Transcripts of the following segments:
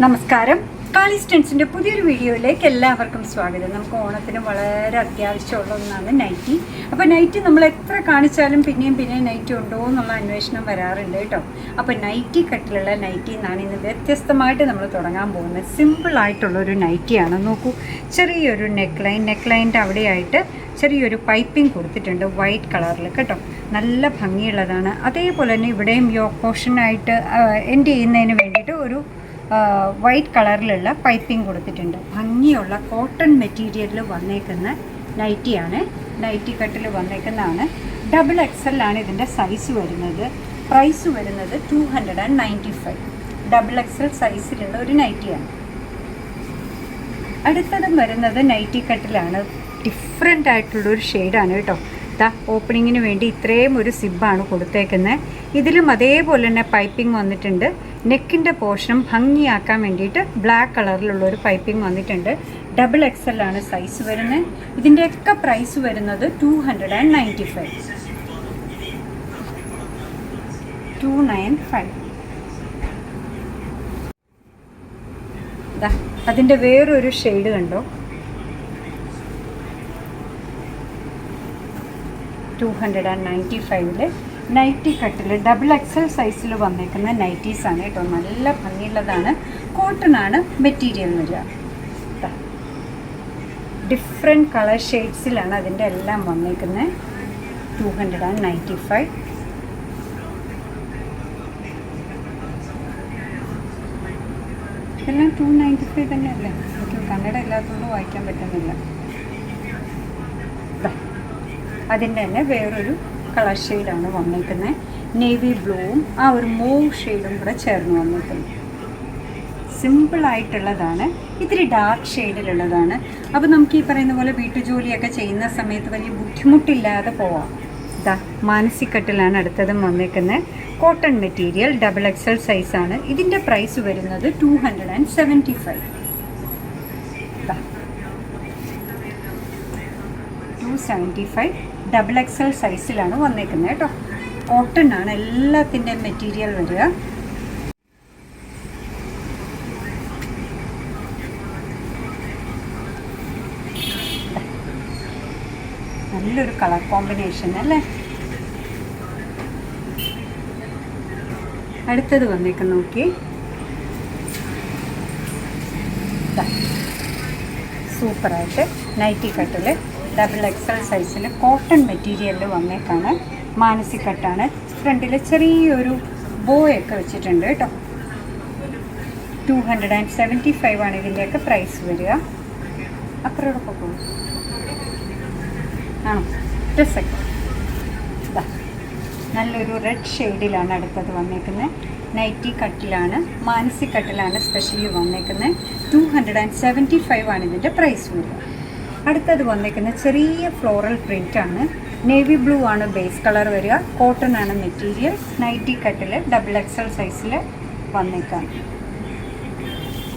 നമസ്കാരം. കാളി സ്റ്റൻസിന്റെ പുതിയൊരു വീഡിയോയിലേക്ക് എല്ലാവർക്കും സ്വാഗതം. നമുക്ക് ഓണത്തിന് വളരെ അത്യാവശ്യമുള്ള ഒന്നാണ് നൈറ്റി അപ്പോൾ നൈറ്റി നമ്മൾ എത്ര കാണിച്ചാലും പിന്നെയും പിന്നെയും നൈറ്റി ഉണ്ടോ എന്നുള്ള അന്വേഷണം വരാറുണ്ട് കേട്ടോ. അപ്പോൾ നൈറ്റി കട്ടിലുള്ള നൈറ്റി എന്നാണ് ഇന്ന് വ്യത്യസ്തമായിട്ട് നമ്മൾ തുടങ്ങാൻ പോകുന്നത്. സിമ്പിളായിട്ടുള്ളൊരു നൈറ്റിയാണ് നോക്കൂ ചെറിയൊരു നെക്ക് ലൈൻ നെക്ക് ലൈന്റെ അവിടെയായിട്ട് ചെറിയൊരു പൈപ്പിംഗ് കൊടുത്തിട്ടുണ്ട് വൈറ്റ് കളറിൽ കേട്ടോ. നല്ല ഭംഗിയുള്ളതാണ്. അതേപോലെ തന്നെ ഇവിടെയും യോ പോർഷനായിട്ട് എൻഡ് ചെയ്യുന്നതിന് വേണ്ടിയിട്ട് ഒരു വൈറ്റ് കളറിലുള്ള പൈപ്പിംഗ് കൊടുത്തിട്ടുണ്ട്. ഭംഗിയുള്ള കോട്ടൺ മെറ്റീരിയലിൽ വന്നേക്കുന്ന നൈറ്റിയാണ് നൈറ്റി കട്ടിൽ വന്നേക്കുന്നതാണ്. ഡബിൾ എക്സലാണ് ഇതിന്റെ സൈസ് വരുന്നത്. പ്രൈസ് വരുന്നത് two hundred and ninety five double XL സൈസിലുള്ള ഒരു നൈറ്റിയാണ് അടുത്തതും വരുന്നത് നൈറ്റി കട്ടിലാണ് ഡിഫറെന്റ് ആയിട്ടുള്ളൊരു ഷെയ്ഡാണ് കേട്ടോ. ദാ ഓപ്പണിങ്ങിന് വേണ്ടി ഇത്രയും ഒരു സിബാണ് കൊടുത്തേക്കുന്നത് ഇതിലും അതേപോലെ തന്നെ പൈപ്പിംഗ് വന്നിട്ടുണ്ട്. നെക്കിന്റെ പോർഷൻ ഭംഗിയാക്കാൻ വേണ്ടിയിട്ട് ബ്ലാക്ക് കളറിലുള്ള ഒരു പൈപ്പിംഗ് വന്നിട്ടുണ്ട്. ഡബിൾ എക്സ് ആണ് സൈസ് വരുന്നത് ഇതിന്റെയൊക്കെ പ്രൈസ് വരുന്നത് two hundred and ninety five two nine five അതിന്റെ വേറൊരു ഷെയ്ഡ് കണ്ടോ? ടു ഹൺഡ്രഡ് ആൻഡ് നയന്റി ഫൈവിൽ നൈറ്റി കട്ടിൽ ഡബിൾ എക്സൽ സൈസിൽ വന്നേക്കുന്ന നൈറ്റീസ് ആണ് കേട്ടോ. നല്ല ഭംഗിയുള്ളതാണ്. കോട്ടൺ ആണ് മെറ്റീരിയൽ വരിക. ഡിഫറെന്റ് കളർ ഷെയ്ഡ്സിലാണ് അതിന്റെ എല്ലാം വന്നേക്കുന്നത് two hundred and ninety five എല്ലാം ടു നയന്റി ഫൈവ് തന്നെയല്ലേ? കന്നഡ ഇല്ലാത്തതുകൊണ്ട് വായിക്കാൻ പറ്റുന്നില്ല. അതിന്റെ തന്നെ വേറൊരു കളർ ഷെയ്ഡാണ് വന്നേക്കുന്നത് നേവി ബ്ലൂവും ആ ഒരു മൂവ് ഷെയ്ഡും കൂടെ ചേർന്ന് വന്നേക്കുന്നു സിമ്പിളായിട്ടുള്ളതാണ് ഇത്തിരി ഡാർക്ക് ഷെയ്ഡിലുള്ളതാണ് അപ്പോൾ നമുക്ക് ഈ പറയുന്ന പോലെ വീട്ടുജോലിയൊക്കെ ചെയ്യുന്ന സമയത്ത് വലിയ ബുദ്ധിമുട്ടില്ലാതെ പോവാം. ഇതാ മാനസിക്കട്ടിലാണ് അടുത്തതും വന്നേക്കുന്നത് കോട്ടൺ മെറ്റീരിയൽ ഡബിൾ എക്സൽ സൈസാണ് ഇതിന്റെ പ്രൈസ് വരുന്നത് two hundred and seventy five two seventy five double XL സൈസിലാണ് വന്നേക്കുന്നത് കേട്ടോ. കോട്ടൺ ആണ് എല്ലാത്തിന്റെയും മെറ്റീരിയൽ വരിക. നല്ലൊരു കളർ കോമ്പിനേഷൻ അല്ലേ? അടുത്തത് വന്നേക്ക് നോക്കി. സൂപ്പറായിട്ട് നൈറ്റി കട്ടിൽ ഡബിൾ എക്സൽ സൈസിൽ കോട്ടൺ മെറ്റീരിയലിൽ വന്നേക്കാണ്. മാനസിക്കട്ടാണ് ഫ്രണ്ടിൽ ചെറിയൊരു ബോയൊക്കെ വെച്ചിട്ടുണ്ട് കേട്ടോ two hundred and seventy five ആണ് ഇതിന്റെയൊക്കെ പ്രൈസ് വരിക. അത്രയോടൊപ്പം പോകും ആണോ? ഡ്രസ് സെക്കൻഡ് ഇതാ. നല്ലൊരു റെഡ് ഷെയ്ഡിലാണ് അടുത്തത് വന്നേക്കുന്നത് നൈറ്റി കട്ടിലാണ് മാനസി കട്ടിലാണ് സ്പെഷ്യലി വന്നേക്കുന്നത് two hundred and seventy five ആണ് ഇതിന്റെ പ്രൈസ് വരിക. അടുത്തത് വന്നേക്കുന്ന ചെറിയ ഫ്ലോറൽ പ്രിന്റ് ആണ്. നേവി ബ്ലൂ ആണ് ബേസ് കളർ വരിക. കോട്ടൺ ആണ് മെറ്റീരിയൽ നൈറ്റി കട്ടിൽ ഡബിൾ എക്സൽ സൈസിൽ വന്നേക്കാം.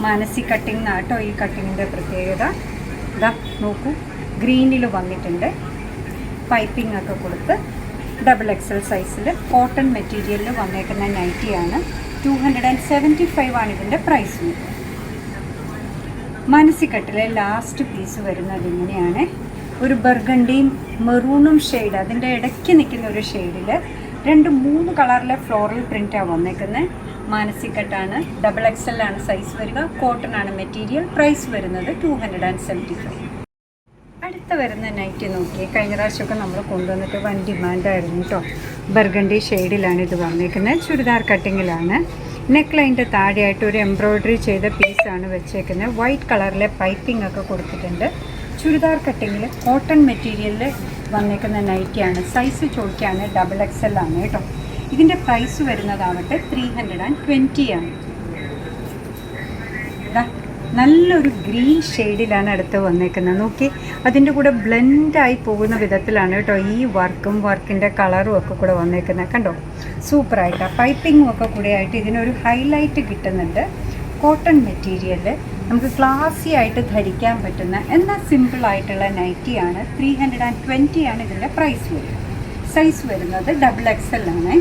മാനസി കട്ടിംഗ് ആട്ടോ ഈ കട്ടിങ്ങിന്റെ പ്രത്യേകത. നോക്കൂ. ഗ്രീനിൽ വന്നിട്ടുണ്ട്. പൈപ്പിംഗ് ഒക്കെ കൊടുത്ത് ഡബിൾ എക്സൽ സൈസിൽ കോട്ടൺ മെറ്റീരിയലിൽ വന്നേക്കുന്ന നൈറ്റിയാണ് two hundred and seventy five ആണ് ഇതിന്റെ പ്രൈസ് വരുന്നത് മാനസിക്കട്ടിലെ ലാസ്റ്റ് പീസ് വരുന്നത് ഇങ്ങനെയാണ്. ഒരു ബർഗണ്ടിയും മെറൂണും ഷെയ്ഡ് അതിന്റെ ഇടയ്ക്ക് നിൽക്കുന്ന ഒരു ഷെയ്ഡിൽ രണ്ട് മൂന്ന് കളറിലെ ഫ്ലോറൽ പ്രിന്റാണ് വന്നേക്കുന്നത് മാനസിക്കട്ടാണ് ഡബിൾ എക്സൽ ആണ് സൈസ് വരിക കോട്ടൺ ആണ് മെറ്റീരിയൽ പ്രൈസ് വരുന്നത് two hundred and seventy five അടുത്ത വരുന്ന നൈറ്റ് നോക്കി കഴിഞ്ഞ പ്രാവശ്യമൊക്കെ നമ്മൾ കൊണ്ടുവന്നിട്ട് വൻ ഡിമാൻഡായിരുന്നു കേട്ടോ ബർഗണ്ടി ഷെയ്ഡിലാണ് ഇത് വന്നേക്കുന്നത് ചുരിദാർ കട്ടിങ്ങിലാണ് നെക്ക് ലൈന്റെ താഴെയായിട്ട് ഒരു എംബ്രോയ്ഡറി ചെയ്ത പീസാണ് വെച്ചേക്കുന്നത്. വൈറ്റ് കളറിലെ പൈപ്പിംഗ് ഒക്കെ കൊടുത്തിട്ടുണ്ട്. ചുരിദാർ കട്ടിങ്ങിൽ കോട്ടൺ മെറ്റീരിയലിൽ വന്നേക്കുന്ന നൈറ്റിയാണ് സൈസ് ചോദിക്കുകയാണ് ഡബിൾ എക്സ് എൽ ആണ് കേട്ടോ. ഇതിന്റെ പ്രൈസ് വരുന്നതാവട്ടെ ത്രീ ഹൺഡ്രഡ് ആൻഡ് ട്വന്റി ആണ്. നല്ലൊരു ഗ്രീൻ ഷെയ്ഡിലാണ് അടുത്ത് വന്നേക്കുന്നത്. നോക്കി അതിന്റെ കൂടെ ബ്ലെൻഡായി പോകുന്ന വിധത്തിലാണ് കേട്ടോ ഈ വർക്കും വർക്കിന്റെ കളറും ഒക്കെ കൂടെ വന്നേക്കുന്നത്. കണ്ടോ? സൂപ്പറായിട്ട്. പൈപ്പിങ്ങും ഒക്കെ കൂടെ ആയിട്ട് ഇതിനൊരു ഹൈലൈറ്റ് കിട്ടുന്നുണ്ട്. കോട്ടൺ മെറ്റീരിയൽ നമുക്ക് ക്ലാസി ആയിട്ട് ധരിക്കാൻ പറ്റുന്ന എന്നാൽ സിമ്പിൾ ആയിട്ടുള്ള നൈറ്റിയാണ് ത്രീ ഹൺഡ്രഡ് ആൻഡ് ട്വന്റി ആണ് ഇതിന്റെ പ്രൈസ് വരുന്നത്. സൈസ് വരുന്നത് ഡബിൾ എക്സ് എൽ ആണ്.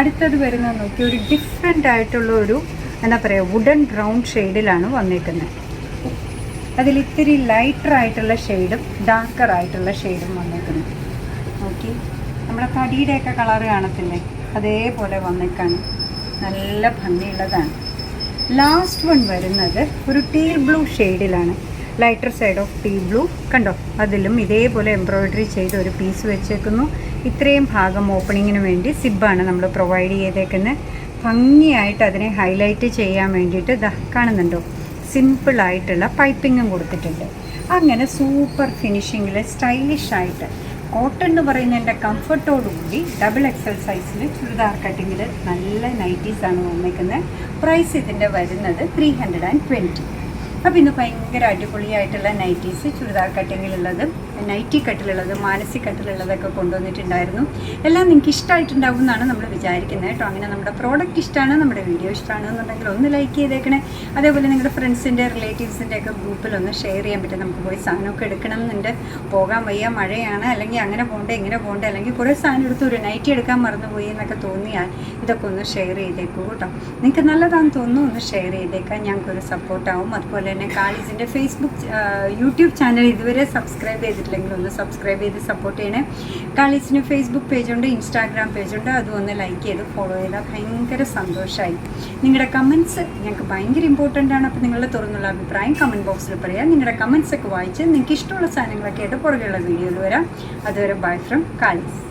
അടുത്തത് വരുന്നത് നോക്കി ഒരു ഡിഫറെന്റ് ആയിട്ടുള്ള ഒരു എന്താ പറയുക വുഡൻ ബ്രൗൺ ഷെയ്ഡിലാണ് വന്നേക്കുന്നത് അതിൽ ഇത്തിരി ലൈറ്റർ ആയിട്ടുള്ള ഷെയ്ഡും ഡാർക്കർ ആയിട്ടുള്ള ഷെയ്ഡും വന്നേക്കുന്നു നോക്കി. നമ്മുടെ തടിയുടെയൊക്കെ കളർ കാണത്തില്ലേ? അതേപോലെ വന്നേക്കാണ് നല്ല ഭംഗിയുള്ളതാണ്. ലാസ്റ്റ് വൺ വരുന്നത് ഒരു ടീ ബ്ലൂ ഷെയ്ഡിലാണ് lighter side of tea blue കണ്ടോ? അതിലും ഇതേപോലെ എംബ്രോയിഡറി ചെയ്ത് ഒരു പീസ് വെച്ചേക്കുന്നു. ഇത്രയും ഭാഗം ഓപ്പണിങ്ങിന് വേണ്ടി സിബാണ് നമ്മൾ പ്രൊവൈഡ് ചെയ്തേക്കുന്നത്. ഭംഗിയായിട്ട് അതിനെ ഹൈലൈറ്റ് ചെയ്യാൻ വേണ്ടിയിട്ട് ഇതാ കാണുന്നുണ്ടോ? സിമ്പിളായിട്ടുള്ള പൈപ്പിങ്ങും കൊടുത്തിട്ടുണ്ട്. അങ്ങനെ സൂപ്പർ ഫിനിഷിങ്ങിൽ സ്റ്റൈലിഷായിട്ട് കോട്ടൺ എന്ന് പറയുന്നതിന്റെ കംഫർട്ടോടുകൂടി ഡബിൾ എക്സൽ സൈസിൽ ചുരിദാർ കട്ടിങ്ങിൽ നല്ല നൈറ്റീസാണ് വന്നേക്കുന്നത് പ്രൈസ് ഇതിന്റെ വരുന്നത് ത്രീ ഹൺഡ്രഡ് ആൻഡ് ട്വന്റി അപ്പോൾ ഇന്ന് ഭയങ്കര അടിപൊളിയായിട്ടുള്ള നൈറ്റീസ് ചുരിദാർ കട്ടിങ്ങിലുള്ളത് നൈറ്റി കട്ടിലുള്ളത് മാനസി കട്ടിലുള്ളതൊക്കെ കൊണ്ടുവന്നിട്ടുണ്ടായിരുന്നു. എല്ലാം നിങ്ങൾക്ക് ഇഷ്ടമായിട്ടുണ്ടാവും എന്നാണ് നമ്മൾ വിചാരിക്കുന്നത് കേട്ടോ. അങ്ങനെ നമ്മുടെ പ്രോഡക്റ്റ് ഇഷ്ടമാണ് നമ്മുടെ വീഡിയോ ഇഷ്ടമാണ് എന്നുണ്ടെങ്കിൽ ഒന്ന് ലൈക്ക് ചെയ്തേക്കണേ. അതേപോലെ നിങ്ങളുടെ ഫ്രണ്ട്സിന്റെ റിലേറ്റീവ്സിന്റെ ഒക്കെ ഗ്രൂപ്പിൽ ഒന്ന് ഷെയർ ചെയ്യാൻ പറ്റും. നമുക്ക് പോയി സാധനമൊക്കെ എടുക്കണം എന്നുണ്ട്. പോകാൻ വയ്യ മഴയാണ്. അല്ലെങ്കിൽ അങ്ങനെ പോകണ്ടേ ഇങ്ങനെ പോകണ്ടേ അല്ലെങ്കിൽ കുറേ സാധനം എടുത്ത് ഒരു നൈറ്റി എടുക്കാൻ മറന്നുപോയി എന്നൊക്കെ തോന്നിയാൽ ഇതൊക്കെ ഒന്ന് ഷെയർ ചെയ്തേക്കൂ കേട്ടോ. നിങ്ങൾക്ക് നല്ലതാണെന്ന് തോന്നുന്നു ഒന്ന് ഷെയർ ചെയ്തേക്കാം. ഞങ്ങൾക്കൊരു സപ്പോർട്ടാവും അതുപോലെ തന്നെ കാളീസിന്റെ ഫേസ്ബുക്ക് യൂട്യൂബ് ചാനൽ ഇതുവരെ സബ്സ്ക്രൈബ് ചെയ്തിട്ടില്ലെങ്കിൽ ഒന്ന് സബ്സ്ക്രൈബ് ചെയ്ത് സപ്പോർട്ട് ചെയ്യണേ. കാളീസിന് ഫേസ്ബുക്ക് പേജുണ്ട് ഇൻസ്റ്റാഗ്രാം പേജുണ്ട് അതും ഒന്ന് ലൈക്ക് ചെയ്ത് ഫോളോ ചെയ്താൽ ഭയങ്കര സന്തോഷമായി നിങ്ങളുടെ കമൻസ് ഞങ്ങൾക്ക് ഭയങ്കര ഇമ്പോർട്ടന്റ് ആണ്. അപ്പോൾ നിങ്ങളുടെ തുറന്നുള്ള അഭിപ്രായം കമന്റ് ബോക്സിൽ പറയാം. നിങ്ങളുടെ കമൻസ് ഒക്കെ വായിച്ച് നിങ്ങൾക്ക് ഇഷ്ടമുള്ള സാധനങ്ങളൊക്കെ ആയിട്ട് പുറകെയുള്ള വീഡിയോയിൽ വരാം. അതുവരെ ബൈ ഫ്രം കാളീസ്